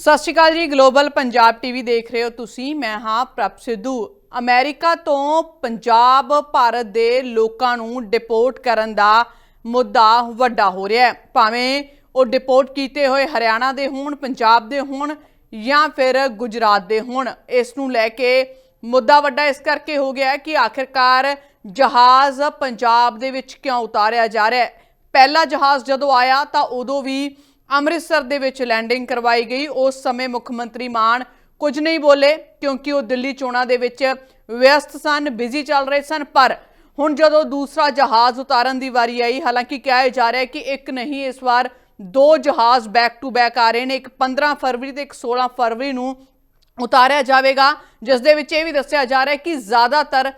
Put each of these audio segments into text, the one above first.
ਸਤਿ ਸ਼੍ਰੀ ਅਕਾਲ ਜੀ global Punjab TV ਦੇਖ ਰਹੇ ਹੋ ਤੁਸੀਂ। ਮੈਂ ਹਾਂ ਪ੍ਰਭ ਸਿੱਧੂ। ਅਮਰੀਕਾ ਤੋਂ ਪੰਜਾਬ, ਭਾਰਤ ਦੇ ਲੋਕਾਂ ਨੂੰ ਡਿਪੋਰਟ ਕਰਨ ਦਾ ਮੁੱਦਾ ਵੱਡਾ ਹੋ ਰਿਹਾ ਹੈ। ਭਾਵੇਂ ਉਹ ਡਿਪੋਰਟ ਕੀਤੇ ਹੋਏ ਹਰਿਆਣਾ ਦੇ ਹੋਣ, ਪੰਜਾਬ ਦੇ ਹੋਣ ਜਾਂ ਫਿਰ ਗੁਜਰਾਤ ਦੇ ਹੋਣ, ਇਸ ਨੂੰ ਲੈ ਕੇ ਮੁੱਦਾ ਵੱਡਾ ਇਸ ਕਰਕੇ ਹੋ ਗਿਆ ਕਿ ਆਖਿਰਕਾਰ ਜਹਾਜ਼ ਪੰਜਾਬ ਦੇ ਵਿੱਚ ਕਿਉਂ ਉਤਾਰਿਆ ਜਾ ਰਿਹਾ ਹੈ। ਪਹਿਲਾ ਜਹਾਜ਼ ਜਦੋਂ ਆਇਆ ਤਾਂ ਉਦੋਂ ਵੀ ਅੰਮ੍ਰਿਤਸਰ ਦੇ ਵਿੱਚ ਲੈਂਡਿੰਗ ਕਰਵਾਈ ਗਈ। ਉਸ ਸਮੇਂ ਮੁੱਖ ਮੰਤਰੀ ਮਾਨ ਕੁਝ ਨਹੀਂ ਬੋਲੇ, ਕਿਉਂਕਿ ਉਹ ਦਿੱਲੀ ਚੋਣਾਂ ਦੇ ਵਿੱਚ ਵਿਅਸਤ ਸਨ ਬਿਜ਼ੀ ਚੱਲ ਰਹੇ ਸਨ। ਪਰ ਹੁਣ ਜਦੋਂ ਦੂਸਰਾ ਜਹਾਜ਼ ਉਤਾਰਨ ਦੀ ਵਾਰੀ ਆਈ, ਹਾਲਾਂਕਿ ਕਿਹਾ ਜਾ ਰਿਹਾ ਹੈ ਕਿ ਇੱਕ ਨਹੀਂ, ਇਸ ਵਾਰ ਦੋ ਜਹਾਜ਼ ਬੈਕ ਟੂ ਬੈਕ ਆ ਰਹੇ ਨੇ। ਇੱਕ 15 ਫਰਵਰੀ ਤੇ ਇੱਕ 16 ਫਰਵਰੀ ਨੂੰ ਉਤਾਰਿਆ ਜਾਵੇਗਾ, ਜਿਸ ਦੇ ਵਿੱਚ ਇਹ ਵੀ ਦੱਸਿਆ ਜਾ ਰਿਹਾ ਹੈ ਕਿ ਜ਼ਿਆਦਾਤਰ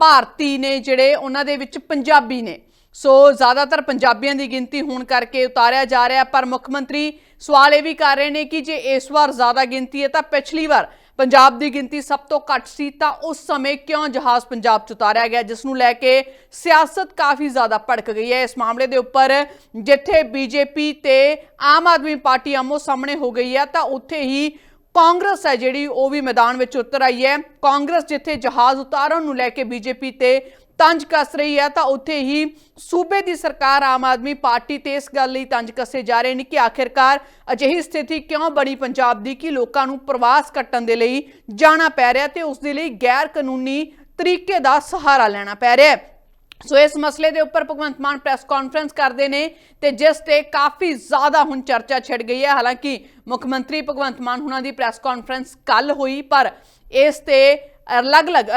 ਭਾਰਤੀ ਨੇ ਜਿਹੜੇ, ਉਹਨਾਂ ਦੇ ਵਿੱਚ ਪੰਜਾਬੀ ਨੇ। ਸੋ ਜ਼ਿਆਦਾਤਰ ਪੰਜਾਬੀਆਂ ਦੀ ਗਿਣਤੀ ਹੋਣ ਕਰਕੇ ਉਤਾਰਿਆ ਜਾ ਰਿਹਾ, ਪਰ ਮੁੱਖ ਮੰਤਰੀ ਸਵਾਲ ਇਹ ਵੀ ਕਰ ਰਹੇ ਨੇ ਕਿ ਜੇ ਇਸ ਵਾਰ ਜ਼ਿਆਦਾ ਗਿਣਤੀ ਹੈ ਤਾਂ ਪਿਛਲੀ ਵਾਰ ਪੰਜਾਬ ਦੀ ਗਿਣਤੀ ਸਭ ਤੋਂ ਘੱਟ ਸੀ, ਤਾਂ ਉਸ ਸਮੇਂ ਕਿਉਂ ਜਹਾਜ਼ ਪੰਜਾਬ 'ਚ ਉਤਾਰਿਆ ਗਿਆ, ਜਿਸ ਨੂੰ ਲੈ ਕੇ ਸਿਆਸਤ ਕਾਫੀ ਜ਼ਿਆਦਾ ਭੜਕ ਗਈ ਹੈ। ਇਸ ਮਾਮਲੇ ਦੇ ਉੱਪਰ ਜਿੱਥੇ ਬੀਜੇਪੀ ਤੇ ਆਮ ਆਦਮੀ ਪਾਰਟੀ ਆਮੋ ਸਾਹਮਣੇ ਹੋ ਗਈ ਹੈ, ਤਾਂ ਉੱਥੇ ਹੀ ਕਾਂਗਰਸ ਹੈ ਜਿਹੜੀ, ਉਹ ਵੀ ਮੈਦਾਨ ਵਿੱਚ ਉਤਰ ਆਈ ਹੈ। ਕਾਂਗਰਸ ਜਿੱਥੇ ਜਹਾਜ਼ ਉਤਾਰਨ ਨੂੰ ਲੈ ਕੇ ਬੀਜੇਪੀ ਤੇ ਤੰਜ ਕੱਸ ਰਹੀ ਹੈ, ਤਾਂ ਉੱਥੇ ਹੀ ਸੂਬੇ ਦੀ ਸਰਕਾਰ ਆਮ ਆਦਮੀ ਪਾਰਟੀ ਤੇ ਇਸ ਗੱਲ ਲਈ ਤੰਜ ਕੱਸੇ ਜਾ ਰਹੇ ਨੇ ਕਿ ਆਖਿਰਕਾਰ ਅਜਿਹੀ ਸਥਿਤੀ ਕਿਉਂ ਬਣੀ ਪੰਜਾਬ ਦੀ ਕਿ ਲੋਕਾਂ ਨੂੰ ਪ੍ਰਵਾਸ ਕੱਟਣ ਦੇ ਲਈ ਜਾਣਾ ਪੈ ਰਿਹਾ ਤੇ ਉਸ ਦੇ ਲਈ ਗੈਰ ਕਾਨੂੰਨੀ ਤਰੀਕੇ ਦਾ ਸਹਾਰਾ ਲੈਣਾ ਪੈ ਰਿਹਾ ਹੈ। ਸੋ ਇਸ ਮਸਲੇ ਦੇ ਉੱਪਰ ਭਗਵੰਤ ਮਾਨ ਪ੍ਰੈਸ ਕਾਨਫਰੰਸ ਕਰਦੇ ਨੇ ਤੇ ਜਿਸ ਤੇ ਕਾਫੀ ਜ਼ਿਆਦਾ ਹੁਣ ਚਰਚਾ ਛਿੜ ਗਈ ਹੈ। ਹਾਲਾਂਕਿ ਮੁੱਖ ਮੰਤਰੀ ਭਗਵੰਤ ਮਾਨ ਹੁਣਾਂ ਦੀ ਪ੍ਰੈਸ ਕਾਨਫਰੰਸ ਕੱਲ ਹੋਈ, ਪਰ ਇਸ ਤੇ ਅਲੱਗ-ਅਲੱਗ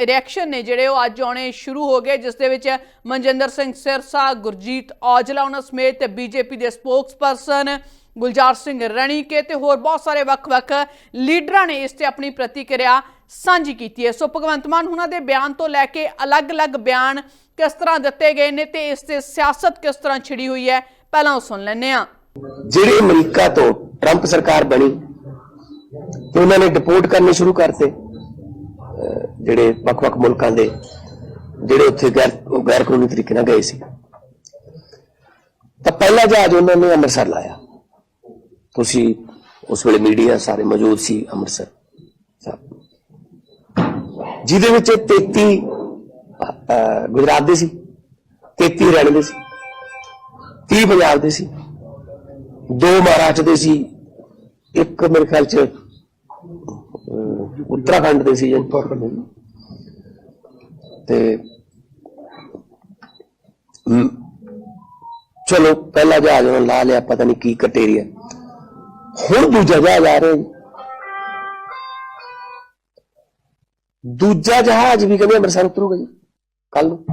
ਰਿਐਕਸ਼ਨ ਨੇ ਜਿਹੜੇ ਉਹ ਅੱਜ ਆਉਣੇ ਸ਼ੁਰੂ ਹੋ ਗਏ, ਜਿਸ ਦੇ ਵਿੱਚ ਮਨਜਿੰਦਰ ਸਿੰਘ ਸਿਰਸਾ, ਗੁਰਜੀਤ ਔਜਲਾ ਉਹਨਾਂ ਸਮੇਤ ਬੀਜੇਪੀ ਦੇ ਸਪੋਕਸਪਰਸਨ ਗੁਲਜ਼ਾਰ ਸਿੰਘ ਰਣੀਕੇ ਤੇ ਹੋਰ ਬਹੁਤ ਸਾਰੇ ਵੱਖ-ਵੱਖ ਲੀਡਰਾਂ ਨੇ ਇਸ ਤੇ ਆਪਣੀ ਪ੍ਰਤੀਕਿਰਿਆ ਸਾਂਝੀ ਕੀਤੀ ਹੈ। ਸੋ ਭਗਵੰਤ ਮਾਨ ਹੁਣਾਂ ਦੇ ਬਿਆਨ ਤੋਂ ਲੈ ਕੇ ਅਲੱਗ-ਅਲੱਗ ਬਿਆਨ ਕਿਸ ਤਰ੍ਹਾਂ ਦਿੱਤੇ ਗਏ ਨੇ ਤੇ ਇਸ ਤੇ ਸਿਆਸਤ ਕਿਸ ਤਰ੍ਹਾਂ ਛਿੜੀ ਹੋਈ ਹੈ, ਪਹਿਲਾਂ ਉਹ ਸੁਣ ਲੈਂਦੇ ਹਾਂ। ਜਿਹੜੇ ਅਮਰੀਕਾ ਤੋਂ ਟਰੰਪ ਸਰਕਾਰ ਬਣੀ, ਉਹਨਾਂ ਨੇ ਡਿਪੋਰਟ ਕਰਨੇ ਸ਼ੁਰੂ ਕਰਤੇ। ਅਹ ਜਿਹੜੇ ਵੱਖ-ਵੱਖ ਮੁਲਕਾਂ ਦੇ ਜਿਹੜੇ ਉੱਥੇ ਗੈਰ ਗੈਰ ਕਾਨੂੰਨੀ ਤਰੀਕੇ ਨਾਲ ਗਏ ਸੀ। ਤਾਂ ਪਹਿਲਾ ਜਹਾਜ਼ ਉਹਨਾਂ ਨੇ ਅੰਮ੍ਰਿਤਸਰ ਲਾਇਆ। ਤੁਸੀਂ ਉਸ ਵੇਲੇ ਮੀਡੀਆ ਸਾਰੇ ਮੌਜੂਦ ਸੀ ਅੰਮ੍ਰਿਤਸਰ ਜਿਹਦੇ ਵਿੱਚ 33 ਗੁਜਰਾਤ ਦੇ ਸੀ 33 ਹਰਿਆਣੇ ਦੇ ਸੀ 30 ਪੰਜਾਬ ਦੇ ਸੀ ਦੋ ਮਹਾਰਾਸ਼ਟਰ ਦੇ ਸੀ ਇੱਕ ਮੇਰੇ ਖਿਆਲ ਚ ਅਹ, ਉੱਤਰਾਖੰਡ ਦੇ ਸੀ ਉੱਤਰਾਖੰਡ ਤੇ ਚਲੋ, ਪਹਿਲਾ ਜਹਾਜ਼ ਉਹਨਾਂ ਲਾ ਲਿਆ, ਪਤਾ ਨਹੀਂ ਕੀ ਕਟੇਰੀਆ ਹੁਣ ਦੂਜਾ ਜਹਾਜ਼ ਆ ਰਿਹਾ ਜੀ। ਦੂਜਾ ਜਹਾਜ਼ ਵੀ ਕਹਿੰਦੇ ਅੰਮ੍ਰਿਤਸਰ ਉਤਰੂਗਾ ਜੀ ਕੱਲ ਨੂੰ।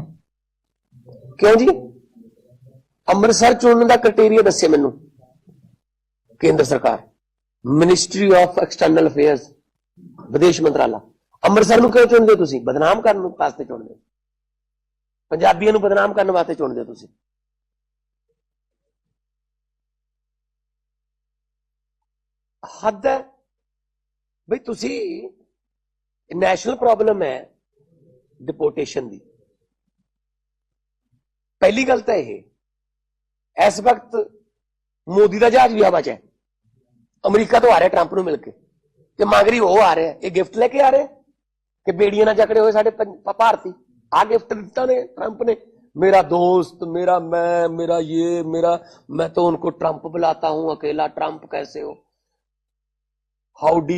ਕਿਉਂ ਜੀ? ਅੰਮ੍ਰਿਤਸਰ ਚੁਣਨ ਦਾ ਕ੍ਰਾਈਟੇਰੀਆ ਦੱਸੇ ਮੈਨੂੰ, ਕੇਂਦਰ ਸਰਕਾਰ ਮਿਨਿਸਟਰੀ ਆਫ ਐਕਸਟਰਨਲ ਅਫੇਅਰਸ ਵਿਦੇਸ਼ ਮੰਤਰਾਲਾ। ਅੰਮ੍ਰਿਤਸਰ ਨੂੰ ਕਿਉਂ ਚੁਣਦੇ ਹੋ ਤੁਸੀਂ? ਬਦਨਾਮ ਕਰਨ ਨੂੰ ਵਾਸਤੇ ਚੁਣਦੇ ਹੋ। ਪੰਜਾਬੀਆਂ ਨੂੰ ਬਦਨਾਮ ਕਰਨ ਵਾਸਤੇ ਚੁਣਦੇ ਹੋ ਤੁਸੀਂ। ਹੱਦ ਹੈ। ਬਈ ਤੁਸੀਂ ਨੈਸ਼ਨਲ ਪ੍ਰੋਬਲਮ ਹੈ ਡਿਪੋਰਟੇਸ਼ਨ ਦੀ। ਪਹਿਲੀ ਗੱਲ ਤਾਂ ਇਹ, ਇਸ ਵਕਤ ਮੋਦੀ ਦਾ ਜਹਾਜ਼ ਵੀ ਹਵਾ 'ਚ ਹੈ। ਅਮਰੀਕਾ ਤੋਂ ਆ ਰਿਹਾ ਟਰੰਪ ਨੂੰ ਮਿਲ ਕੇ। ਤੇ ਮਾਗਰੀ ਉਹ ਆ ਰਿਹਾ, ਇਹ ਗਿਫਟ ਲੈ ਕੇ ਆ ਰਿਹਾ। ਕਿ ਬੇੜੀਆਂ ਨਾਲ ਜਕੜੇ ਹੋਏ ਸਾਡੇ ਪੰਜ- ਭ- ਭਾਰਤੀ ਆ ਗਿਫਟ ਦਿੱਤਾ ਨੇ ਟਰੰਪ ਨੇ मेरा दोस्त मेरा मैं मेरा ये मेरा मैं तो उनको ट्रंप बुलाता हूं अकेला ट्रंप कैसे हो हाउडी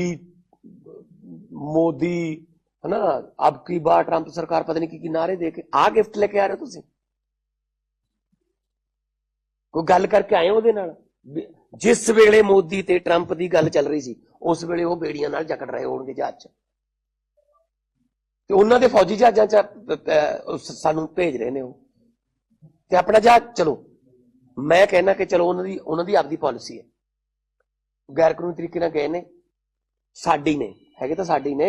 मोदी है ना अब की बार ट्रंप सरकार पता नहीं की किनारे दे के आ गिफ्ट लेके आ रहे हो ਤੁਸੀਂ ਕੋਈ ਗੱਲ ਕਰਕੇ ਆਏ ਉਹਦੇ ਨਾਲ ਵੀ ਜਿਸ ਵੇਲੇ ਮੋਦੀ ਤੇ ਟਰੰਪ ਦੀ ਗੱਲ ਚੱਲ ਰਹੀ ਸੀ ਉਸ ਵੇਲੇ ਉਹ ਬੇੜੀਆਂ ਨਾਲ ਜਕੜ ਰਹੇ ਹੋਣਗੇ ਜਹਾਜ਼ 'ਚ ਤੇ ਉਹਨਾਂ ਦੇ ਫੌਜੀ ਜਹਾਜ਼ਾਂ 'ਚ ਅਹ, ਸਾਨੂੰ ਭੇਜ ਰਹੇ ਨੇ ਉਹ। ਤੇ ਆਪਣਾ ਜਹਾਜ਼ ਚਲੋ ਮੈਂ ਕਹਿਣਾ ਕਿ ਚਲੋ ਉਹਨਾਂ ਦੀ ਉਹਨਾਂ ਦੀ ਆਪਦੀ ਪਾਲਿਸੀ ਹੈ। ਗੈਰ ਕਾਨੂੰਨੀ ਤਰੀਕੇ ਨਾਲ ਗਏ ਨੇ ਸਾਡੀ ਨੇ ਹੈਗੇ ਤਾਂ ਸਾਡੀ ਨੇ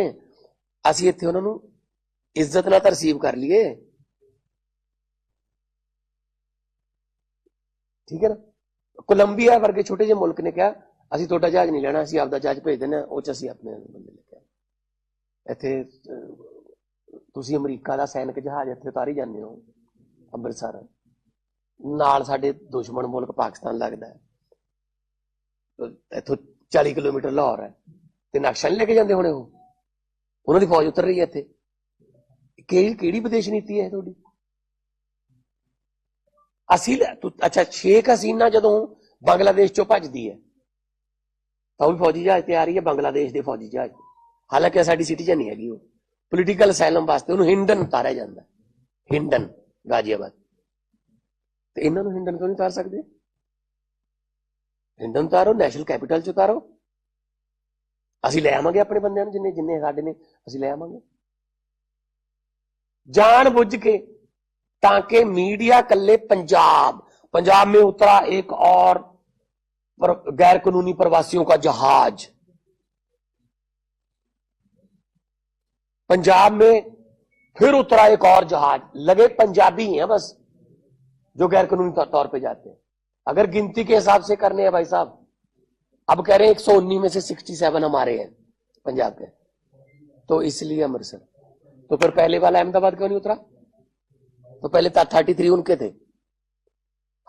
ਅਸੀਂ ਇੱਥੇ ਉਹਨਾਂ ਨੂੰ ਇੱਜ਼ਤ ਨਾਲ ਤਾਂ ਰਿਸੀਵ ਕਰ ਲਈਏ। ਠੀਕ ਹੈ ਨਾ? ਕੋਲੰਬੀਆ ਵਰਗੇ ਛੋਟੇ ਜਿਹੇ ਮੁਲਕ ਨੇ ਕਿਹਾ ਅਸੀਂ ਤੁਹਾਡਾ ਜਹਾਜ਼ ਨਹੀਂ ਲੈਣਾ ਅਸੀਂ ਆਪਦਾ ਜਹਾਜ਼ ਭੇਜ ਦਿੰਦੇ ਹਾਂ ਉਹ ਚ ਅਸੀਂ ਆਪਣੇ ਬੰਦੇ ਲੈ ਕੇ ਆਏ। ਇੱਥੇ ਅਹ, ਤੁਸੀਂ ਅਮਰੀਕਾ ਦਾ ਸੈਨਿਕ ਜਹਾਜ਼ ਇੱਥੇ ਉਤਾਰੀ ਜਾਂਦੇ ਹੋ, ਅੰਮ੍ਰਿਤਸਰ। ਨਾਲ ਸਾਡੇ ਦੁਸ਼ਮਣ ਮੁਲਕ ਪਾਕਿਸਤਾਨ ਲੱਗਦਾ ਹੈ। ਇੱਥੋਂ 40 ਕਿਲੋਮੀਟਰ ਲਾਹੌਰ ਹੈ। ਤੇ ਨਕਸ਼ਾ ਨਹੀਂ ਲੈ ਕੇ ਜਾਂਦੇ ਹੋਣੇ ਉਹ? ਉਹਨਾਂ ਦੀ ਫੌਜ ਉਤਰ ਰਹੀ ਹੈ ਇੱਥੇ। ਕਿਹੜੀ ਕਿਹੜੀ ਵਿਦੇਸ਼ ਨੀਤੀ ਹੈ ਤੁਹਾਡੀ? ਅਸੀਂ ਅੱਛਾ, ਸ਼ੇਖ ਹਸੀਨਾ ਜਦੋਂ ਬੰਗਲਾਦੇਸ਼ ਚੋਂ ਭੱਜਦੀ ਹੈ, ਤਾਂ ਉਹ ਵੀ ਫੌਜੀ ਜਹਾਜ਼ ਤੇ ਆ ਰਹੀ ਹੈ, ਬੰਗਲਾਦੇਸ਼ ਦੇ ਫੌਜੀ ਜਹਾਜ਼। ਹਾਲਾਂਕਿ ਸਾਡੀ ਸਿਟੀਜ਼ਨ ਨਹੀਂ ਹੈਗੀ ਉਹ। ਪੋਲੀਟੀਕਲ ਅਸਾਈਲਮ ਵਾਸਤੇ ਉਹਨੂੰ ਹਿੰਡਨ ਉਤਾਰਿਆ ਜਾਂਦਾ ਹੈ। ਹਿੰਡਨ ਗਾਜ਼ੀਆਬਾਦ ਤੇ ਇਹਨਾਂ ਨੂੰ ਹਿੰਡਨ ਕਿਉਂ ਨਹੀਂ ਉਤਾਰ ਸਕਦੇ ਹਿੰਡਨ ਉਤਾਰੋ ਨੈਸ਼ਨਲ ਕੈਪੀਟਲ ਚ ਉਤਾਰੋ ਅਸੀਂ ਲੈ ਆਵਾਂਗੇ ਆਪਣੇ ਬੰਦਿਆਂ ਨੂੰ ਜਿੰਨੇ ਜਿੰਨੇ ਸਾਡੇ ਨੇ ਅਸੀਂ ਲੈ ਆਵਾਂਗੇ ਜਾਣ ਬੁੱਝ ਕੇ ताकि मीडिया कल्ले पंजाब पंजाब में उतरा एक और पर, गैर कानूनी प्रवासियों का जहाज पंजाब में फिर उतरा एक और जहाज़। लगे पंजाबी हैं बस, जो गैर कानूनी तौर पे जाते हैं। अगर गिनती के हिसाब से करने हैं भाई साहब, अब कह रहे हैं एक सौ उन्नीस में से सिक्सटी सेवन हमारे हैं पंजाब के। तो इसलिए अमृतसर। तो फिर पहले वाला अहमदाबाद क्यों नहीं उतरा? तो पहले थर्टी थ्री उनके थे।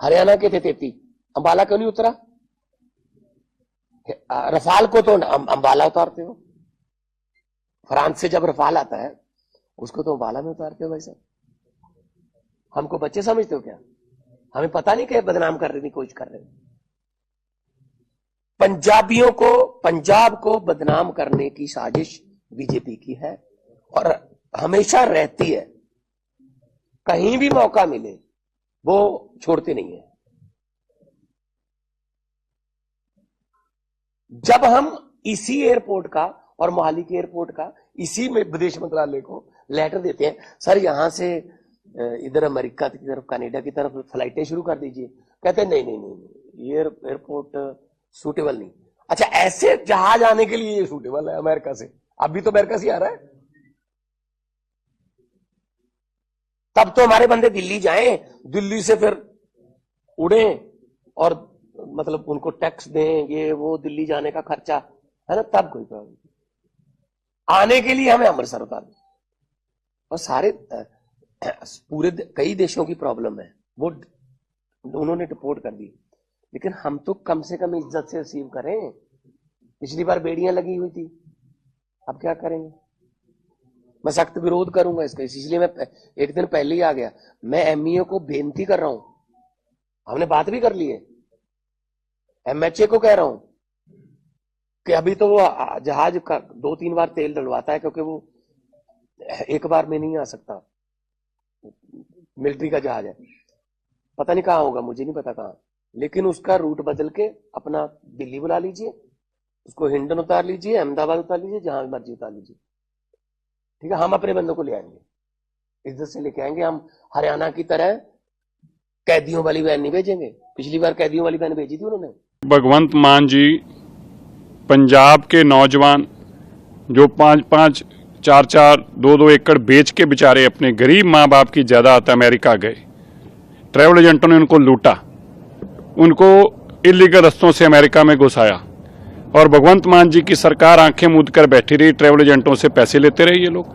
हरियाणा के थे तेती। अंबाला क्यों नहीं उतरा? रफाल को तो अं- अंबाला उतारते हो। फ्रांस से जब रफाल आता है, उसको तो अंबाला में उतारते हो भाई साहब। हमको बच्चे समझते हो क्या? हमें पता नहीं क्या बदनाम करने की कोशिश कर रहे पंजाबियों को, पंजाब को बदनाम करने की साजिश बीजेपी की है और हमेशा रहती है। कहीं भी मौका मिले, वो छोड़ते नहीं है। जब हम इसी एयरपोर्ट का और मोहाली के एयरपोर्ट का, इसी में विदेश मंत्रालय को लेटर देते हैं, सर, यहाँ से इधर अमेरिका की तरफ़, कनाडा की तरफ़ फ्लाइटें शुरू कर दीजिए। कहते हैं, नहीं नहीं नहीं ये एयर- एयरपोर्ट सूटेबल नहीं। अच्छा ऐसे जहाज़ आने के लिए सूटेबल है अमेरिका से? अभी तो अमेरिका से आ रहा है। तब तो हमारे बंदे दिल्ली जाएँ, दिल्ली से फिर उड़े और मतलब उनको टैक्स दें, ये वो दिल्ली जाने का खर्चा, है ना? तब कोई प्रॉब्लम। आने के लिए हमें अमृतसर उतार दो और सारे, पूरे कई देशों की प्रॉब्लम है। वो उन्होंने डिपोर्ट कर दी। लेकिन हम तो कम से कम इज़्ज़त से रिसीव करें। पिछली बार बेड़ियाँ लगी हुई थी। अब क्या करेंगे? मैं सख्त विरोध करूँगा इसका। इसलिए मैं एक दिन पहले ही आ गया। मैं एमईओ को बेनती कर रहा हूँ। हमने बात भी कर ली है। एमएचए को कह रहा हूँ। कि अभी तो वो जहाज़ का दो तीन बार तेल डलवाता है क्योंकि वो एक बार में नहीं आ सकता। मिलिट्री का जहाज़ है। पता नहीं कहाँ होगा, मुझे नहीं पता कहाँ। लेकिन उसका रूट बदल के अपना दिल्ली बुला लीजिए, उसको हिंडन उतार लीजिए, अहमदाबाद उतार लीजिए जहाँ मर्ज़ी उतार लीजिए। ठीक है, हम अपने बंदों को ले आएँगे। इज़्ज़त से लेके आएँगे, हम हरियाणा की तरह कैदियों वाली वैन नहीं भेजेंगे। पिछली बार कैदियों वाली वैन भेजी थी उन्होंने। भगवंत मान जी पंजाब के नौजवान जो पाँच पाँच चार चार दो दो एकड़ बेच के बेचारे अपने गरीब माँ बाप की जायदाद अमेरिका गए। ट्रैवल एजेंटों ने उनको लूटा। उनको इलीगल रस्तों से अमेरिका में घुसाया। और भगवंत मान जी की सरकार आँखें मूंद कर बैठी रही, ट्रैवल एजेंटों से पैसे लेते रहे ये लोग।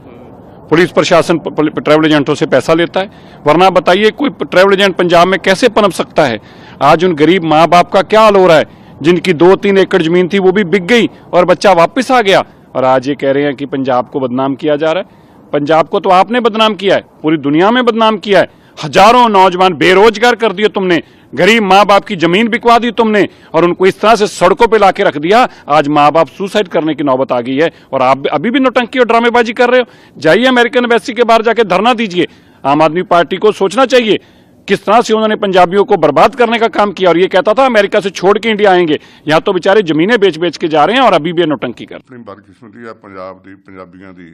पुलिस प्रशासन ट्रैवल एजेंटों से पैसा लेता है। वरना बताइए कोई ट्रैवल एजेंट पंजाब में कैसे पनप सकता है? आज उन गरीब माँ बाप का क्या हाल हो रहा है? जिनकी दो तीन एकड़ ज़मीन थी वो भी बिक गई और बच्चा वापस आ गया। और आज ये कह रहे हैं कि पंजाब को बदनाम किया जा रहा है। पंजाब को तो आपने बदनाम किया है, पूरी दुनिया में बदनाम किया है। हज़ारों नौजवान बेरोजगार कर दिए तुमने, गरीब माँ बाप की ज़मीन बिकवा दी तुमने और उनको इस तरह से सड़कों पे लाके रख दिया। आज माँ बाप सुसाइड करने की नौबत आ गई है और आप अभी भी नोटंकी और ड्रामेबाजी कर रहे हो। जाइए अमेरिकन एम्बेसी के बाहर जाके धरना दीजिए। आम आदमी पार्टी को सोचना चाहिए किस तरह से उन्होंने पंजाबियों को बर्बाद करने का काम किया और ये कहता था अमेरिका से छोड़ के इंडिया आएंगे यहाँ तो बेचारे जमीनें बेच बेच के जा रहे हैं और अभी भी ये नौटंकी कर रहे हैं। ਆਪਣੀ ਬਦਕਿਸਮਤੀ ਆ ਪੰਜਾਬ ਦੀ ਪੰਜਾਬੀਆਂ ਦੀ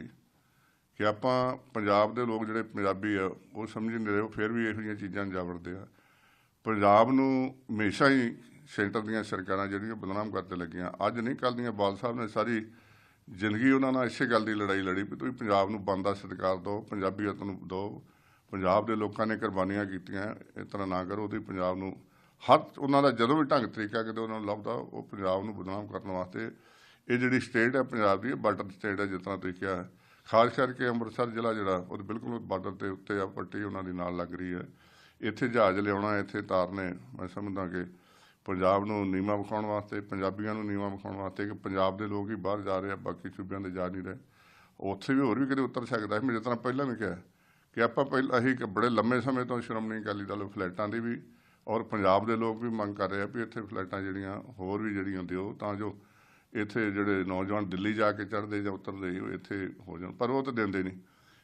ਕਿ ਆਪਾਂ ਪੰਜਾਬ ਦੇ ਲੋਕ ਜਿਹੜੇ ਪੰਜਾਬੀ ਆ ਉਹ ਸਮਝ ਨਹੀਂ ਰਹੇ ਉਹ ਫਿਰ ਵੀ ਇਹੋ ਜਿਹੀਆਂ ਚੀਜ਼ਾਂ ਨੂੰ ਜਾਵੜਦੇ ਆ ਪੰਜਾਬ ਨੂੰ ਹਮੇਸ਼ਾ ਹੀ ਸੈਂਟਰ ਦੀਆਂ ਸਰਕਾਰਾਂ ਜਿਹੜੀਆਂ ਬਦਨਾਮ ਕਰਦੇ ਲੱਗੀਆਂ ਅੱਜ ਨਹੀਂ ਕੱਲ੍ਹ ਦੀਆਂ ਬਾਲ ਸਾਹਿਬ ਨੇ ਸਾਰੀ ਜ਼ਿੰਦਗੀ ਉਹਨਾਂ ਨਾਲ ਇਸੇ ਗੱਲ ਦੀ ਲੜਾਈ ਲੜੀ ਵੀ ਤੁਸੀਂ ਪੰਜਾਬ ਨੂੰ ਬੰਦਾ ਸਤਿਕਾਰ ਦਿਓ ਪੰਜਾਬੀਅਤ ਨੂੰ ਦਿਓ ਪੰਜਾਬ ਦੇ ਲੋਕਾਂ ਨੇ ਕੁਰਬਾਨੀਆਂ ਕੀਤੀਆਂ ਇਸ ਤਰ੍ਹਾਂ ਨਾ ਕਰੋ, ਉਹਦੀ ਪੰਜਾਬ ਨੂੰ ਹਰ ਉਹਨਾਂ ਦਾ ਜਦੋਂ ਵੀ ਢੰਗ ਤਰੀਕਾ ਕਿਤੇ ਉਹਨਾਂ ਨੂੰ ਲੱਭਦਾ, ਉਹ ਪੰਜਾਬ ਨੂੰ ਬਦਨਾਮ ਕਰਨ ਵਾਸਤੇ ਇਹ ਜਿਹੜੀ ਸਟੇਟ ਹੈ ਪੰਜਾਬ ਦੀ, ਇਹ ਬਾਰਡਰ ਸਟੇਟ ਹੈ ਜਿਸ ਤਰ੍ਹਾਂ ਤੁਸੀਂ ਕਿਹਾ। ਹੈ ਖਾਸ ਕਰਕੇ ਅੰਮ੍ਰਿਤਸਰ ਜ਼ਿਲ੍ਹਾ ਜਿਹੜਾ, ਉਹ ਬਿਲਕੁਲ ਬਾਰਡਰ 'ਤੇ ਉੱਤੇ ਆ, ਪੱਟੀ ਉਹਨਾਂ ਦੀ ਨਾਲ ਲੱਗ ਰਹੀ ਹੈ। ਇੱਥੇ ਜਹਾਜ਼ ਲਿਆਉਣਾ, ਇੱਥੇ ਤਾਰਨੇ ਮੈਂ ਸਮਝਦਾ ਕਿ ਪੰਜਾਬ ਨੂੰ ਨੀਵਾਂ ਵਿਖਾਉਣ ਵਾਸਤੇ, ਪੰਜਾਬੀਆਂ ਨੂੰ ਨੀਵਾਂ ਵਿਖਾਉਣ ਵਾਸਤੇ ਕਿ ਪੰਜਾਬ ਦੇ ਲੋਕ ਹੀ ਬਾਹਰ ਜਾ ਰਹੇ ਆ, ਬਾਕੀ ਸੂਬਿਆਂ ਦੇ ਜਾ ਨਹੀਂ ਰਹੇ। ਉੱਥੇ ਵੀ ਹੋਰ ਵੀ ਕਿਤੇ ਉਤਰ ਸਕਦਾ ਹੈ ਮੈਂ ਜਿਸ ਤਰ੍ਹਾਂ ਪਹਿਲਾਂ ਵੀ ਕਿਹਾ ਕਿ ਆਪਾਂ ਪਹਿਲਾਂ ਅਸੀਂ ਇੱਕ ਬੜੇ ਲੰਮੇ ਸਮੇਂ ਤੋਂ ਸ਼੍ਰੋਮਣੀ ਅਕਾਲੀ ਦਲ ਫਲੈਟਾਂ ਦੀ ਵੀ ਔਰ ਪੰਜਾਬ ਦੇ ਲੋਕ ਵੀ ਮੰਗ ਕਰ ਰਹੇ ਆ ਵੀ ਇੱਥੇ ਫਲੈਟਾਂ ਜਿਹੜੀਆਂ ਹੋਰ ਵੀ ਜਿਹੜੀਆਂ ਦਿਓ ਤਾਂ ਜੋ ਇੱਥੇ ਜਿਹੜੇ ਨੌਜਵਾਨ ਦਿੱਲੀ ਜਾ ਕੇ ਚੜ੍ਹਦੇ ਜਾਂ ਉਤਰਦੇ ਇੱਥੇ ਹੋ ਜਾਣ। ਪਰ ਉਹ ਤਾਂ ਦਿੰਦੇ ਨਹੀਂ।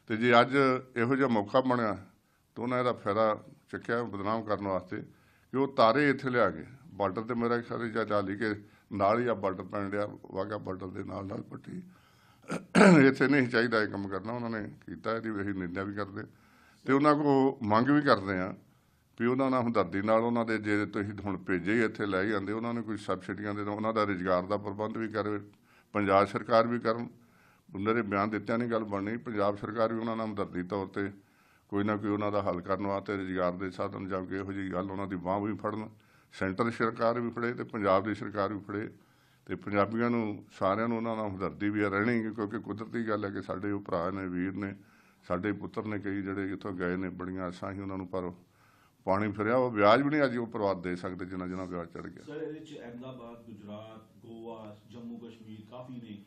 ਤੇ ਜੇ ਅੱਜ ਇਹੋ ਜਿਹਾ ਮੌਕਾ ਬਣਿਆ ਤਾਂ ਉਹਨਾਂ ਇਹਦਾ ਫਾਇਦਾ ਚੱਕਿਆ, ਬਦਨਾਮ ਕਰਨ ਵਾਸਤੇ ਕਿ ਉਹ ਤਾਰੇ ਇੱਥੇ ਲਿਆ ਕੇ, ਬਾਰਡਰ ਤੇ ਮੇਰਾ ਖਿਆਲ ਜਾਂ ਚਾਲੀ ਕੇ ਨਾਲ ਹੀ ਆ, ਬਾਰਡਰ ਪੈਣ ਡਿਆ ਵਾਗਾ ਬਾਰਡਰ ਦੇ ਨਾਲ ਨਾਲ ਪੱਟੀ। ਇੱਥੇ ਨਹੀਂ ਚਾਹੀਦਾ ਇਹ ਕੰਮ ਕਰਨਾ, ਉਹਨਾਂ ਨੇ ਕੀਤਾ ਇਹਦੀ ਅਸੀਂ ਨਿੰਦਿਆ ਵੀ ਕਰਦੇ ਤੇ ਉਹਨਾਂ ਕੋ ਮੰਗ ਵੀ ਕਰਦੇ ਆ ਵੀ ਉਹਨਾਂ ਨਾਲ ਹਮਦਰਦੀ ਨਾਲ ਉਹਨਾਂ ਦੇ ਜੇ ਤੁਸੀਂ ਹੁਣ ਭੇਜੇ ਹੀ ਇੱਥੇ ਲੈ ਹੀ ਆਂਦੇ ਉਹਨਾਂ ਨੂੰ ਕੋਈ ਸਬਸਿਡੀਆਂ ਦੇ ਉਹਨਾਂ ਦਾ ਰੁਜ਼ਗਾਰ ਦਾ ਪ੍ਰਬੰਧ ਵੀ ਕਰੇ, ਪੰਜਾਬ ਸਰਕਾਰ ਵੀ ਕਰਨ। ਉਹਨਾਂ ਦੇ ਬਿਆਨ ਦਿੱਤਿਆਂ ਨਹੀਂ ਗੱਲ ਬਣਨੀ, ਪੰਜਾਬ ਸਰਕਾਰ ਵੀ ਉਹਨਾਂ ਨਾਲ ਹਮਦਰਦੀ ਤੌਰ ਤੇ ਕੋਈ ਨਾ ਕੋਈ ਉਹਨਾਂ ਦਾ ਹੱਲ ਕਰਨ ਵਾਸਤੇ ਰੁਜ਼ਗਾਰ ਦੇ ਸਾਧਨ ਜਾਂ ਕੋਈ ਇਹੋ ਜਿਹੀ ਗੱਲ ਉਹਨਾਂ ਦੀ ਬਾਂਹ ਵੀ ਫੜਨ, ਸੈਂਟਰ ਸਰਕਾਰ ਵੀ ਫੜੇ ਤੇ ਪੰਜਾਬ ਦੀ ਸਰਕਾਰ ਵੀ ਫੜੇ। ਤੇ ਪੰਜਾਬੀਆਂ ਨੂੰ ਸਾਰਿਆਂ ਨੂੰ ਉਹਨਾਂ ਨਾਲ ਹਮਦਰਦੀ ਵੀ ਰਹਿਣੀ ਕਿਉਂਕਿ ਕੁਦਰਤੀ ਗੱਲ ਹੈ ਕਿ ਸਾਡੇ ਉਹ ਭਰਾ ਨੇ ਵੀਰ ਨੇ ਸਾਡੇ ਪੁੱਤਰ ਨੇ ਕਈ ਜਿਹੜੇ ਇੱਥੋਂ ਗਏ ਨੇ ਬੜੀਆਂ ਆਸਾਂ ਸੀ ਉਹਨਾਂ ਨੂੰ ਪਰ ਪਾਣੀ ਫਿਰਿਆ ਉਹ ਵਿਆਜ ਵੀ ਨਹੀਂ ਅੱਜ ਉਹ ਪਰਿਵਾਰ ਦੇ ਸਕਦੇ ਜਿੰਨਾ ਜਿੰਨਾ ਵਿਆਜ ਚੜ ਗਿਆ। ਸਰ ਇਹਦੇ ਚ ਅਹਿਮਦਾਬਾਦ ਗੁਜਰਾਤ ਗੋਆ ਜੰਮੂ ਕਸ਼ਮੀਰ ਕਾਫੀ ਨੇ।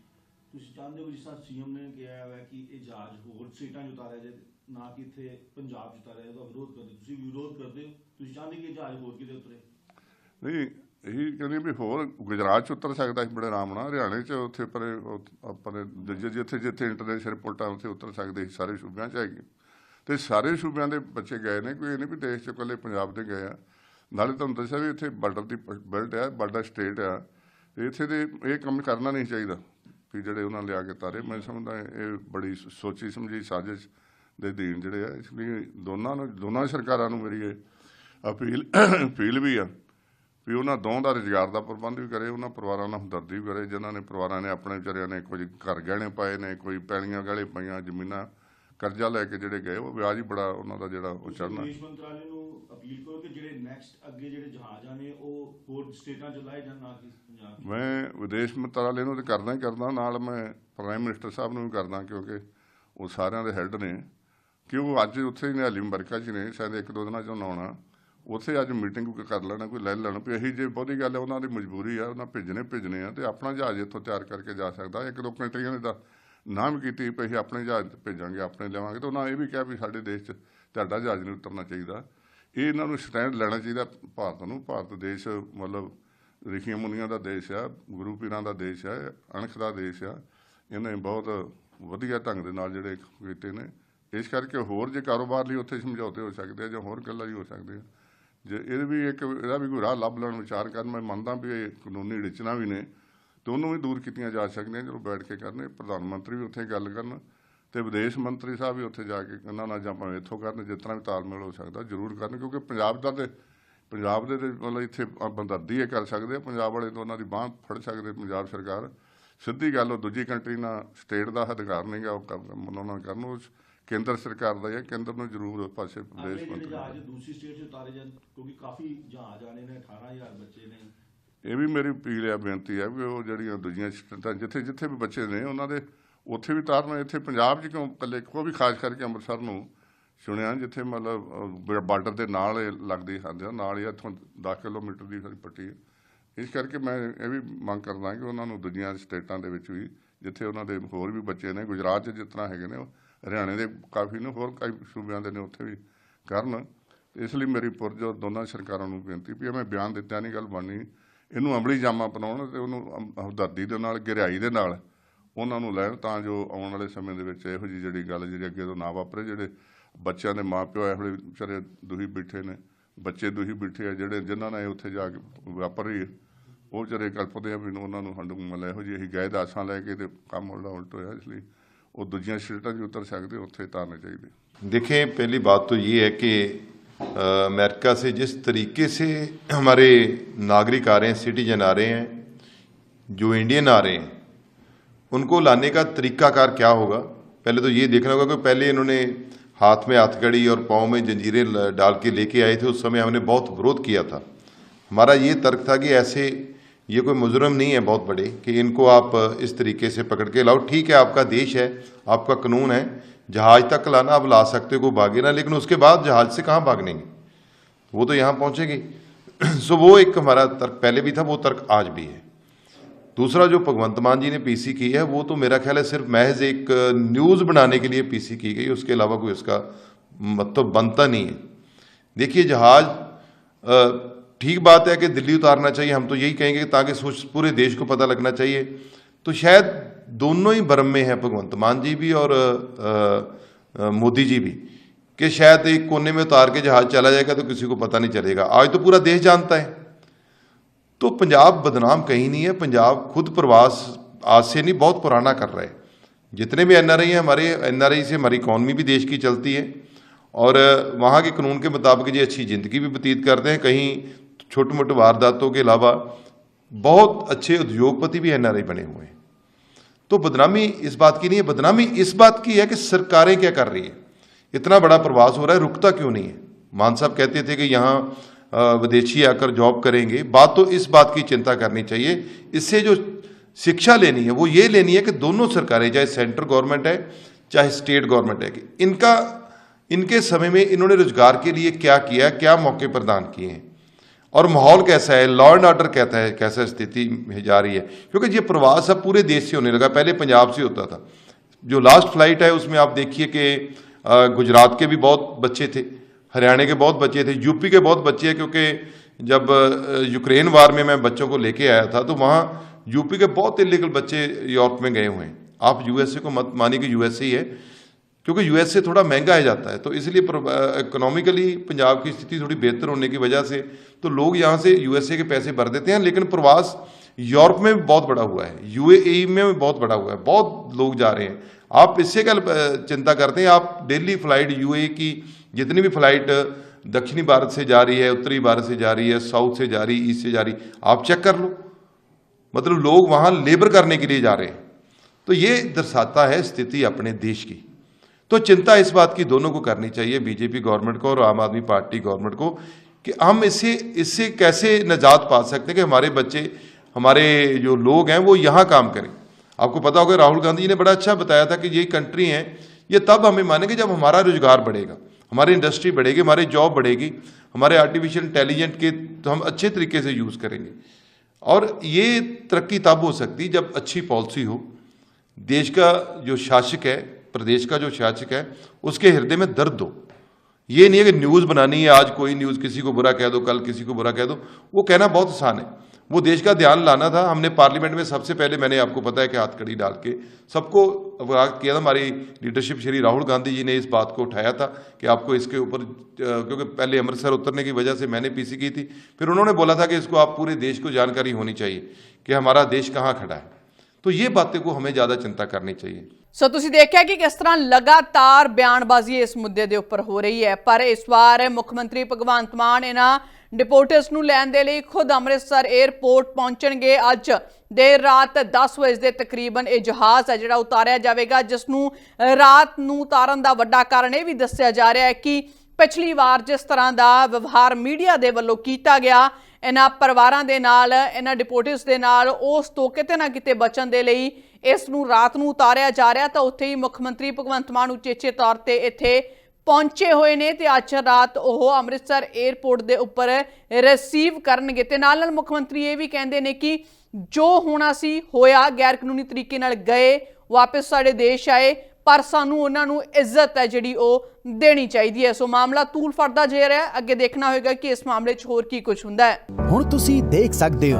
ਤੁਸੀਂ ਚਾਹੁੰਦੇ ਹੋ ਜਿਸ ਤਰ੍ਹਾਂ ਸੀਐਮ ਨੇ ਕਿਹਾ ਹੋਇਆ ਕਿ ਇਹ ਜਹਾਜ਼ ਹੋਰ ਸਟੇਟਾਂ 'ਚ ਉਤਾਰਿਆ ਜਾਏ ਨਾ ਕਿ ਇੱਥੇ ਪੰਜਾਬ ਜਾਏ ਉਹਦਾ ਵਿਰੋਧ ਕਰਦੇ ਤੁਸੀਂ ਵਿਰੋਧ ਕਰਦੇ ਹੋ? ਤੁਸੀਂ ਚਾਹੁੰਦੇ ਕਿ ਇਹ ਜਹਾਜ਼ ਹੋਰ ਕਿਤੇ ਉਤਰੇ? ਨਹੀਂ ਇਹੀ ਕਹਿੰਦੇ ਵੀ ਹੋਰ ਗੁਜਰਾਤ ਚ ਉਤਰ ਸਕਦਾ ਸੀ ਬੜੇ ਆਰਾਮ ਨਾਲ, ਹਰਿਆਣੇ ਚ ਉੱਥੇ ਪਰੇ ਆਪਣੇ ਦੂਜੇ ਜਿੱਥੇ ਜਿੱਥੇ ਇੰਟਰਨੈਸ਼ਨਲ ਪੁਲਟਾਂ ਉੱਥੇ ਉਤਰ ਸਕਦੇ ਸੀ, ਸਾਰੇ ਸੂਬਿਆਂ ਚ ਹੈਗੇ। ਤੇ ਸਾਰੇ ਸੂਬਿਆਂ ਦੇ ਬੱਚੇ ਗਏ ਨੇ, ਕੋਈ ਇਹ ਨਹੀਂ ਵੀ ਦੇਸ਼ ਚ ਇਕੱਲੇ ਪੰਜਾਬ ਦੇ ਗਏ ਆ। ਨਾਲੇ ਤੁਹਾਨੂੰ ਦੱਸਿਆ ਵੀ ਇੱਥੇ ਬਾਰਡਰ ਦੀ ਬੈਲਟ ਆ ਬਾਰਡਰ ਸਟੇਟ ਆ। ਇੱਥੇ ਦੇ ਇਹ ਕੰਮ ਕਰਨਾ ਨਹੀਂ ਚਾਹੀਦਾ ਵੀ ਜਿਹੜੇ ਉਹਨਾਂ ਲਿਆ ਕੇ ਤਾਰੇ। ਮੈਂ ਸਮਝਦਾ ਇਹ ਬੜੀ ਸੋਚੀ ਸਮਝੀ ਸਾਜ਼ਿਸ਼ ਦੇ ਦੀਨ ਜਿਹੜੇ ਆ। ਇਸ ਲਈ ਦੋਨਾਂ ਨੂੰ, ਦੋਨਾਂ ਸਰਕਾਰਾਂ ਨੂੰ ਮੇਰੀ ਇਹ ਅਪੀਲ ਅਪੀਲ ਵੀ ਆ ਵੀ ਉਹਨਾਂ ਦੋਵਾਂ ਦਾ ਰੁਜ਼ਗਾਰ ਦਾ ਪ੍ਰਬੰਧ ਵੀ ਕਰੇ ਉਹਨਾਂ ਪਰਿਵਾਰਾਂ ਨਾਲ ਹਮਦਰਦੀ ਵੀ ਕਰੇ ਜਿਨ੍ਹਾਂ ਨੇ ਪਰਿਵਾਰਾਂ ਨੇ ਆਪਣੇ ਵਿਚਾਰਿਆਂ ਨੇ ਕੁਝ ਘਰ ਗਹਿਣੇ ਪਾਏ ਨੇ ਕੋਈ ਪੈਲੀਆਂ ਗਹਿਣੇ ਪਈਆਂ ਜ਼ਮੀਨਾਂ ਕਰਜ਼ਾ ਲੈ ਕੇ ਜਿਹੜੇ ਗਏ ਉਹ ਵਿਆਜ ਹੀ ਬੜਾ ਉਹਨਾਂ ਦਾ ਜਿਹੜਾ ਉਹ ਚੜਨਾ ਵਿਦੇਸ਼ ਮੰਤਰਾਲੇ ਨੂੰ ਅਪੀਲ ਕਰੋ ਕਿ ਜਿਹੜੇ ਨੈਕਸਟ ਅੱਗੇ ਜਿਹੜੇ ਜਹਾਜ਼ ਆਣੇ ਉਹ ਹੋਰ ਸਟੇਟਾਂ 'ਚ ਲਾਏ ਜਾਣ ਨਾ ਕਿ ਪੰਜਾਬ ਮੈਂ ਵਿਦੇਸ਼ ਮੰਤਰਾਲੇ ਨੂੰ ਤੇ ਕਰਦਾ ਹੀ ਕਰਦਾ ਨਾਲ ਮੈਂ ਪ੍ਰਾਈਮ ਮਿਨਿਸਟਰ ਸਾਹਿਬ ਨੂੰ ਵੀ ਕਰਦਾ ਕਿਉਂਕਿ ਉਹ ਸਾਰਿਆਂ ਦੇ ਹੈੱਡ ਨੇ। ਕਿ ਉਹ ਅੱਜ ਉੱਥੇ ਹੀ ਨੇ ਹਾਲੀ ਅਮਰੀਕਾ 'ਚ ਨੇ ਸ਼ਾਇਦ ਇੱਕ ਦੋ ਦਿਨਾਂ 'ਚ ਉਹਨਾਂ ਆਉਣਾ। ਉੱਥੇ ਅੱਜ ਮੀਟਿੰਗ ਕਰ ਲੈਣਾ, ਕੋਈ ਲੈ ਲੈਣਾ ਵੀ ਇਹੀ ਜੇ ਬਹੁਤੀ ਗੱਲ ਹੈ, ਉਹਨਾਂ ਦੀ ਮਜਬੂਰੀ ਆ, ਉਹਨਾਂ ਭੇਜਣੇ ਭੇਜਣੇ ਆ, ਤੇ ਆਪਣਾ ਜਹਾਜ਼ ਇੱਥੋਂ ਤਿਆਰ ਕਰਕੇ ਜਾ ਸਕਦਾ। ਇੱਕ ਦੋ ਕੰਟਰੀਆਂ ਨੇ ਤਾਂ ਨਾਮ ਕੀਤੀ, ਵੀ ਅਸੀਂ ਆਪਣੇ ਜਹਾਜ਼ ਭੇਜਾਂਗੇ, ਆਪਣੇ ਲਿਆਵਾਂਗੇ ਤਾਂ ਉਹਨਾਂ ਇਹ ਵੀ ਕਿਹਾ ਵੀ ਸਾਡੇ ਦੇਸ਼ 'ਚ ਤੁਹਾਡਾ ਜਹਾਜ਼ ਨਹੀਂ ਉਤਰਨਾ ਚਾਹੀਦਾ। ਇਹ ਇਹਨਾਂ ਨੂੰ ਸਟੈਂਡ ਲੈਣਾ ਚਾਹੀਦਾ, ਭਾਰਤ ਨੂੰ। ਭਾਰਤ ਦੇਸ਼, ਮਤਲਬ ਰਿਸ਼ੀਆਂ ਮੁਨੀਆਂ ਦਾ ਦੇਸ਼ ਆ, ਗੁਰੂ ਪੀਰਾਂ ਦਾ ਦੇਸ਼ ਆ, ਅਣਖ ਦਾ ਦੇਸ਼ ਆ। ਇਹਨੇ ਬਹੁਤ ਵਧੀਆ ਢੰਗ ਦੇ ਨਾਲ ਜਿਹੜੇ ਕੀਤੇ ਨੇ। ਇਸ ਕਰਕੇ ਹੋਰ ਜੇ ਕਾਰੋਬਾਰ ਲਈ ਉੱਥੇ ਸਮਝੌਤੇ ਹੋ ਸਕਦੇ ਆ ਜਾਂ ਹੋਰ ਗੱਲਾਂ ਵੀ ਹੋ ਸਕਦੇ ਆ ਜੇ ਇਹ ਵੀ ਇੱਕ ਇਹਦਾ ਵੀ ਕੋਈ ਰਾਹ ਲੱਭ ਲੈਣ ਵਿਚਾਰ ਕਰਨ, ਮੈਂ ਮੰਨਦਾ ਵੀ ਇਹ ਕਾਨੂੰਨੀ ਵਿਚਨਾ ਵੀ ਨੇ, ਤੇ ਉਹਨੂੰ ਵੀ ਦੂਰ ਕੀਤੀਆਂ ਜਾ ਸਕਦੀਆਂ ਜਦੋਂ ਬੈਠ ਕੇ ਕਰਨੇ ਪ੍ਰਧਾਨ ਮੰਤਰੀ ਵੀ ਉੱਥੇ ਗੱਲ ਕਰਨ, ਤੇ ਵਿਦੇਸ਼ ਮੰਤਰੀ ਸਾਹਿਬ ਵੀ ਉੱਥੇ ਜਾ ਕੇ ਉਹਨਾਂ ਨਾਲ ਜਾਂ ਭਾਵੇਂ ਇੱਥੋਂ ਕਰਨ, ਜਿਸ ਤਰ੍ਹਾਂ ਵੀ ਤਾਲਮੇਲ ਹੋ ਸਕਦਾ, ਜ਼ਰੂਰ ਕਰਨ, ਕਿਉਂਕਿ ਪੰਜਾਬ ਦਾ ਤੇ ਪੰਜਾਬ ਦੇ ਤੇ ਮਤਲਬ ਇੱਥੇ ਬੰਦਰਦੀ ਇਹ ਕਰ ਸਕਦੇ ਪੰਜਾਬ ਵਾਲੇ ਤੋਂ ਉਹਨਾਂ ਦੀ ਬਾਹ ਫੜ ਸਕਦੇ ਪੰਜਾਬ ਸਰਕਾਰ। ਸਿੱਧੀ ਗੱਲ, ਉਹ ਦੂਜੀ ਕੰਟਰੀ ਨਾਲ ਸਟੇਟ ਦਾ ਅਧਿਕਾਰ ਨਹੀਂਗਾ, ਉਹ ਕੰਮ ਉਹਨਾਂ ਨਾਲ ਕਰਨ ਉਸ ਕੇਂਦਰ ਸਰਕਾਰ ਦਾ ਹੈ ਕੇਂਦਰ ਨੂੰ ਜ਼ਰੂਰ ਪਾਸੇ ਜਿਹੜੇ ਮੰਤਰੀ ਦੂਸਰੀ ਸਟੇਟ 'ਚ ਉਤਾਰੇ ਜਾਣ ਕਿਉਂਕਿ ਕਾਫੀ ਜਹਾਜ਼ ਆਣੇ ਨੇ 18000 ਬੱਚੇ ਨੇ। ਇਹ ਵੀ ਮੇਰੀ ਅਪੀਲ ਆ ਬੇਨਤੀ ਆ ਵੀ ਉਹ ਜਿਹੜੀਆਂ ਦੂਜੀਆਂ ਸਟੇਟਾਂ ਜਿੱਥੇ ਜਿੱਥੇ ਵੀ ਬੱਚੇ ਨੇ ਉਹਨਾਂ ਦੇ ਉੱਥੇ ਵੀ ਤਾਰਨ ਇੱਥੇ ਪੰਜਾਬ 'ਚ ਕਿਉਂ ਇਕੱਲੇ ਕੋ ਵੀ ਖਾਸ ਕਰਕੇ ਅੰਮ੍ਰਿਤਸਰ ਨੂੰ ਸੁਣਿਆ ਜਿੱਥੇ ਮਤਲਬ ਬਾਰਡਰ ਦੇ ਨਾਲ ਲੱਗਦੀ ਹੱਦ ਨਾਲ ਹੀ ਇੱਥੋਂ 10 ਕਿਲੋਮੀਟਰ ਦੀ ਸਾਡੀ ਪੱਟੀ ਹੈ। ਇਸ ਕਰਕੇ ਮੈਂ ਇਹ ਵੀ ਮੰਗ ਕਰਦਾ ਕਿ ਉਹਨਾਂ ਨੂੰ ਦੂਜੀਆਂ ਸਟੇਟਾਂ ਦੇ ਵਿੱਚ ਵੀ ਜਿੱਥੇ ਉਹਨਾਂ ਦੇ ਹੋਰ ਵੀ ਬੱਚੇ ਨੇ ਗੁਜਰਾਤ 'ਚ ਤਰ੍ਹਾਂ ਹੈਗੇ ਨੇ ਉਹ ਹਰਿਆਣੇ ਦੇ ਕਾਫੀ ਨੇ ਹੋਰ ਕਈ ਸੂਬਿਆਂ ਦੇ ਨੇ ਉੱਥੇ ਵੀ ਕਰਨ। ਇਸ ਲਈ ਮੇਰੀ ਪੁਰਜੋ ਦੋਨਾਂ ਸਰਕਾਰਾਂ ਨੂੰ ਬੇਨਤੀ ਵੀ ਇਹ ਮੈਂ ਬਿਆਨ ਦਿੱਤਾ ਨਹੀਂ ਗੱਲ ਬਣਨੀ ਇਹਨੂੰ ਅਮਲੀ ਜਾਮਾ ਅਪਣਾਉਣ ਤੇ ਉਹਨੂੰ ਹਮ- ਹਮਦਰਦੀ ਦੇ ਨਾਲ ਗਹਿਰਾਈ ਦੇ ਨਾਲ ਉਹਨਾਂ ਨੂੰ ਲੈਣ ਤਾਂ ਜੋ ਆਉਣ ਵਾਲੇ ਸਮੇਂ ਦੇ ਵਿੱਚ ਇਹੋ ਜਿਹੀ ਜਿਹੜੀ ਗੱਲ ਜਿਹੜੀ ਅੱਗੇ ਤੋਂ ਨਾ ਵਾਪਰੇ ਜਿਹੜੇ ਬੱਚਿਆਂ ਦੇ ਮਾਪਿਓ ਇਹੋ ਜਿਹੇ ਵਿਚਾਰੇ ਦੁਹੀ ਬੈਠੇ ਨੇ ਬੱਚੇ ਦੁਹੀ ਬੈਠੇ ਆ ਜਿਹੜੇ ਜਿਨ੍ਹਾਂ ਨੇ ਉੱਥੇ ਜਾ ਕੇ ਵਾਪਰ ਰਹੀ ਹੈ, ਉਹ ਵਿਚਾਰੇ ਕਲਪਦੇ ਆ ਵੀ ਉਹਨਾਂ ਨੂੰ ਹੰਡੂ ਮਤਲਬ ਇਹੋ ਜਿਹੀ ਅਸੀਂ ਗਏ ਦਾਸਾਂ ਲੈ ਕੇ ਤੇ ਕੰਮ ਉਲਟਾ ਉਲਟ ਹੋਇਆ ਇਸ ਲਈ ਉਹ ਦੂਜੀਆਂ ਸਟੇਟਾਂ 'ਚ ਉਤਰ ਸਕਦੇ ਉੱਥੇ ਤਾਰਨੇ ਚਾਹੀਦੇ देखें पहली बात तो ये है कि अ, अमेरिका से जिस तरीके से हमारे नागरिक आ रहे हैं सिटीजन आ रहे हैं जो इंडियन आ रहे हैं उनको लाने का तरीकाकार क्या होगा पहले तो ये देखना होगा कि पहले इन्होंने हाथ में हथकड़ी और पाँव में जंजीरें ल- डाल के लेके आए थे उस समय हमने बहुत विरोध किया था हमारा ये तर्क था कि ऐसे ये कोई मुजरम नहीं है बहुत बड़े, कि इनको आप इस तरीके से पकड़ के लाओ। ठीक है, आपका देश है, आपका कानून है, जहाज़ तक लाना आप ला सकते हो भागे ना, लेकिन उसके बाद जहाज़ से कहाँ भागने वो तो यहाँ पहुँचेंगे। सो वो एक हमारा तर्क, पहले भी था, वो तर्क आज भी है। दूसरा जो भगवंत मान जी ने पीसी की है, वो तो मेरा ख्याल है सिर्फ़ महज एक न्यूज़ बनाने के लिए पीसी की गई, उसके अलावा कोई उसका मतलब बनता नहीं है। देखिए जहाज़ ठीक बात है कि दिल्ली उतारना चाहिए, हम तो यही कहेंगे ताकि पूरे देश को पता लगना चाहिए। तो शायद दोनों ही भ्रम में हैं भगवंत मान जी भी और मोदी जी भी, कि शायद एक कोने में उतार के जहाज़ चला जाएगा तो किसी को पता नहीं चलेगा। आज तो पूरा देश जानता है। तो पंजाब बदनाम कहीं नहीं है, पंजाब खुद प्रवास, आज से नहीं, बहुत पुराना कर रहा है। जितने भी एनआरआई हैं हमारे एनआरआई से हमारी इकॉनमी भी देश की चलती है। और, वहाँ के कानून के मुताबिक ये अच्छी ज़िंदगी भी बतीत करते हैं। कहीं छोटे मोटे वारदातों के अलावा बहुत अच्छे उद्योगपति भी एनआरआई बने हुए हैं। तो बदनामी इस बात की नहीं है, बदनामी इस बात की है कि सरकारें क्या कर रही है? इतना बड़ा प्रवास हो रहा है, रुकता क्यों नहीं है? मान साहब कहते थे कि यहाँ विदेशी आकर जॉब करेंगे, बात तो इस बात की चिंता करनी चाहिए। इससे जो शिक्षा लेनी है, वो ये लेनी है कि दोनों सरकारें, चाहे सेंट्रल गवर्नमेंट है, चाहे स्टेट गवर्नमेंट है, कि इनका, इनके समय में इन्होंने रोज़गार के लिए क्या किया, क्या मौके प्रदान किए हैं? और माहौल कैसा है? लॉ एंड ऑर्डर कहता है, कैसा स्थिति जा रही है? क्योंकि ये प्रवास अब पूरे देश से होने लगा, पहले पंजाब से होता था। जो लास्ट फ़्लाइट है, उसमें आप देखिए कि गुजरात के भी बहुत बच्चे थे, हरियाणा के बहुत बच्चे थे यूपी के बहुत बच्चे हैं, क्योंकि जब यूक्रेन वार में मैं बच्चों को लेके आया था तो वहाँ यूपी के बहुत इलीगल बच्चे यूरोप में गए हुए हैं। आप यूएसए को मत मानिए कि यूएसए ही है। क्योंकि यूएसए थोड़ा महँगा है जाता है तो इसलिए इकोनॉमिकली पंजाब की स्थिति थोड़ी बेहतर होने की वजह से तो लोग यहाँ से यूएसए के पैसे भर देते हैं, लेकिन प्रवास यूरोप में भी बहुत बड़ा हुआ है यूएई में भी बहुत बड़ा हुआ है, बहुत लोग जा रहे हैं। आप इससे क्या चिंता करते हैं? आप डेली फ़्लाइट यूएई की जितनी भी फ़्लाइट दक्षिणी भारत से जा रही है, उत्तरी भारत से जा रही है साउथ से जा रही है ईस्ट से जा रही, आप चेक कर लो। मतलब लोग वहाँ लेबर करने के लिए जा रहे हैं। तो ये दर्शाता है स्थिति अपने देश की। तो चिंता इस बात की दोनों को करनी चाहिए, बीजेपी गवर्नमेंट को और आम आदमी पार्टी गवर्नमेंट को, कि हम इससे इससे कैसे निजात पा सकते हैं कि हमारे बच्चे, हमारे जो लोग हैं, वो यहाँ काम करें। आपको पता होगा, राहुल गांधी जी ने बड़ा अच्छा बताया था कि ये कंट्री है, ये तब हमें मानेंगे जब हमारा रोज़गार बढ़ेगा, हमारी इंडस्ट्री बढ़ेगी, हमारी जॉब बढ़ेगी, हमारे आर्टिफिशियल इंटेलिजेंट के तो हम अच्छे तरीके से यूज़ करेंगे। और ये तरक्की तब हो सकती जब अच्छी पॉलिसी हो। देश का जो शासक है प्रदेश का जो शासक है, उसके हृदय में दर्द हो। ये नहीं है कि न्यूज़ बनानी है, आज कोई न्यूज़ किसी को बुरा कह दो, कल किसी को बुरा कह दो। वो कहना बहुत आसान है। वो देश का ध्यान लाना था। हमने पार्लियामेंट में सबसे पहले मैंने आपको पता है कि हाथ कड़ी डाल के सबको अवगात किया था। हमारी लीडरशिप श्री राहुल गांधी जी ने इस बात को उठाया था कि आपको इसके ऊपर क्योंकि पहले अमृतसर उतरने की वजह से मैंने पीसी की थी। फिर उन्होंने बोला था कि इसको आप पूरे देश को जानकारी होनी चाहिए कि हमारा देश कहाँ खड़ा है। तो ये बातें को हमें ज़्यादा चिंता करनी चाहिए। ਸੋ ਤੁਸੀਂ ਦੇਖਿਆ ਕਿ ਕਿਸ ਤਰ੍ਹਾਂ ਲਗਾਤਾਰ ਬਿਆਨਬਾਜ਼ੀ ਇਸ ਮੁੱਦੇ ਦੇ ਉੱਪਰ ਹੋ ਰਹੀ ਹੈ। ਪਰ ਇਸ ਵਾਰ ਮੁੱਖ ਮੰਤਰੀ ਭਗਵੰਤ ਮਾਨ ਇਹਨਾਂ ਡਿਪੋਰਟਰਸ ਨੂੰ ਲੈਣ ਦੇ ਲਈ ਖੁਦ ਅੰਮ੍ਰਿਤਸਰ 에ਅਰਪੋਰਟ ਪਹੁੰਚਣਗੇ। ਅੱਜ ਦੇਰ ਰਾਤ 10 ਵਜੇ ਦੇ ਤਕਰੀਬਨ ਇਹ ਜਹਾਜ਼ ਹੈ ਜਿਹੜਾ ਉਤਾਰਿਆ ਜਾਵੇਗਾ, ਜਿਸ ਨੂੰ ਰਾਤ ਨੂੰ ਉਤਾਰਨ ਦਾ ਵੱਡਾ ਕਾਰਨ ਇਹ ਵੀ ਦੱਸਿਆ ਜਾ ਰਿਹਾ ਹੈ ਕਿ ਪਿਛਲੀ ਵਾਰ ਜਿਸ ਤਰ੍ਹਾਂ ਦਾ ਵਿਵਹਾਰ ਮੀਡੀਆ ਦੇ ਵੱਲੋਂ ਕੀਤਾ ਗਿਆ, ਇਹਨਾਂ ਪਰਿਵਾਰਾਂ ਦੇ ਨਾਲ, ਇਹਨਾਂ ਡਿਪੋਰਟਿਵਸ ਦੇ ਨਾਲ, ਉਸ ਤੋਂ ਕਿਤੇ ਨਾ ਕਿਤੇ ਬਚਣ ਦੇ ਲਈ ਇਸ ਨੂੰ ਰਾਤ ਨੂੰ ਉਤਾਰਿਆ ਜਾ ਰਿਹਾ ਤਾਂ ਉੱਥੇ ਹੀ ਮੁੱਖ ਮੰਤਰੀ ਭਗਵੰਤ ਮਾਨ ਉਚੇਚੇ ਤੌਰ ਤੇ ਇੱਥੇ ਪਹੁੰਚੇ ਹੋਏ ਨੇ ਤੇ ਅੱਜ ਰਾਤ ਉਹ ਅੰਮ੍ਰਿਤਸਰ 에ਅਰਪੋਰਟ ਦੇ ਉੱਪਰ ਰਿਸੀਵ ਕਰਨਗੇ। ਤੇ ਨਾਲ ਨਾਲ ਮੁੱਖ ਮੰਤਰੀ ਇਹ ਵੀ ਕਹਿੰਦੇ ਨੇ ਕਿ ਜੋ ਹੋਣਾ ਸੀ ਹੋਇਆ ਗੈਰ ਕਾਨੂੰਨੀ ਤਰੀਕੇ ਨਾਲ ਗਏ, ਵਾਪਸ ਸਾਡੇ ਦੇਸ਼ ਆਏ, ਪਰ ਸਾਨੂੰ ਉਹਨਾਂ ਨੂੰ ਇੱਜ਼ਤ ਹੈ ਜਿਹੜੀ ਉਹ ਦੇਣੀ ਚਾਹੀਦੀ ਹੈ। ਸੋ ਮਾਮਲਾ ਤੂਲ ਫੜਦਾ ਜਾ ਰਿਹਾ। ਅੱਗੇ ਦੇਖਣਾ ਹੋਏਗਾ ਕਿ ਇਸ ਮਾਮਲੇ 'ਚ ਹੋਰ ਕੀ ਕੁਝ ਹੁੰਦਾ ਹੈ। ਹੁਣ ਤੁਸੀਂ ਦੇਖ ਸਕਦੇ ਹੋ